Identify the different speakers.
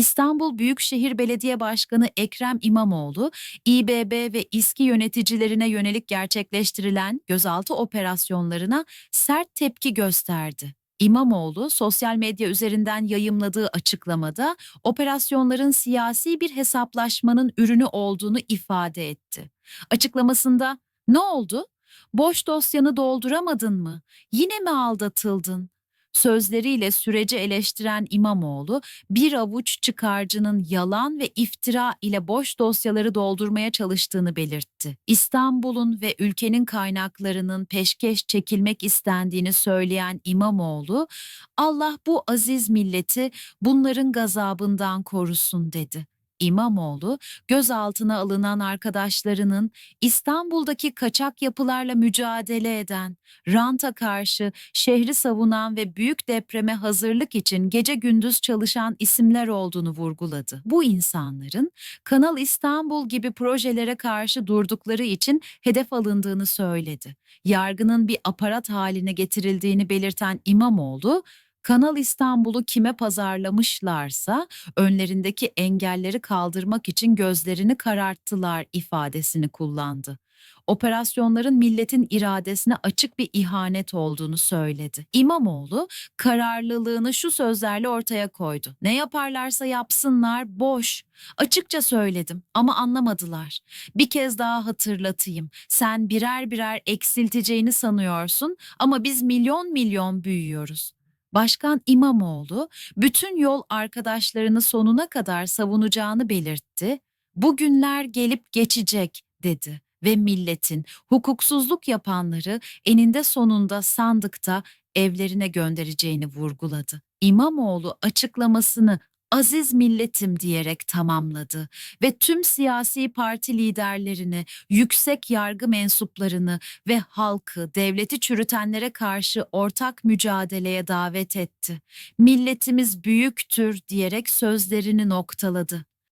Speaker 1: İstanbul Büyükşehir Belediye Başkanı Ekrem İmamoğlu, İBB ve İSKİ yöneticilerine yönelik gerçekleştirilen gözaltı operasyonlarına sert tepki gösterdi. İmamoğlu, sosyal medya üzerinden yayımladığı açıklamada operasyonların siyasi bir hesaplaşmanın ürünü olduğunu ifade etti. Açıklamasında, "Ne oldu? Boş dosyanı dolduramadın mı? Yine mi aldatıldın?" Sözleriyle süreci eleştiren İmamoğlu, bir avuç çıkarcının yalan ve iftira ile boş dosyaları doldurmaya çalıştığını belirtti. İstanbul'un ve ülkenin kaynaklarının peşkeş çekilmek istendiğini söyleyen İmamoğlu, Allah bu aziz milleti bunların gazabından korusun dedi. İmamoğlu, gözaltına alınan arkadaşlarının İstanbul'daki kaçak yapılarla mücadele eden, ranta karşı şehri savunan ve büyük depreme hazırlık için gece gündüz çalışan isimler olduğunu vurguladı. Bu insanların Kanal İstanbul gibi projelere karşı durdukları için hedef alındığını söyledi. Yargının bir aparat haline getirildiğini belirten İmamoğlu, Kanal İstanbul'u kime pazarlamışlarsa önlerindeki engelleri kaldırmak için gözlerini kararttılar ifadesini kullandı. Operasyonların milletin iradesine açık bir ihanet olduğunu söyledi. İmamoğlu kararlılığını şu sözlerle ortaya koydu. Ne yaparlarsa yapsınlar boş. Açıkça söyledim ama anlamadılar. Bir kez daha hatırlatayım. Sen birer birer eksilteceğini sanıyorsun ama biz milyon milyon büyüyoruz. Başkan İmamoğlu bütün yol arkadaşlarını sonuna kadar savunacağını belirtti. Bugünler gelip geçecek dedi ve milletin hukuksuzluk yapanları eninde sonunda sandıkta evlerine göndereceğini vurguladı. İmamoğlu açıklamasını aziz milletim diyerek tamamladı ve tüm siyasi parti liderlerini, yüksek yargı mensuplarını ve halkı devleti çürütenlere karşı ortak mücadeleye davet etti. Milletimiz büyüktür diyerek sözlerini noktaladı.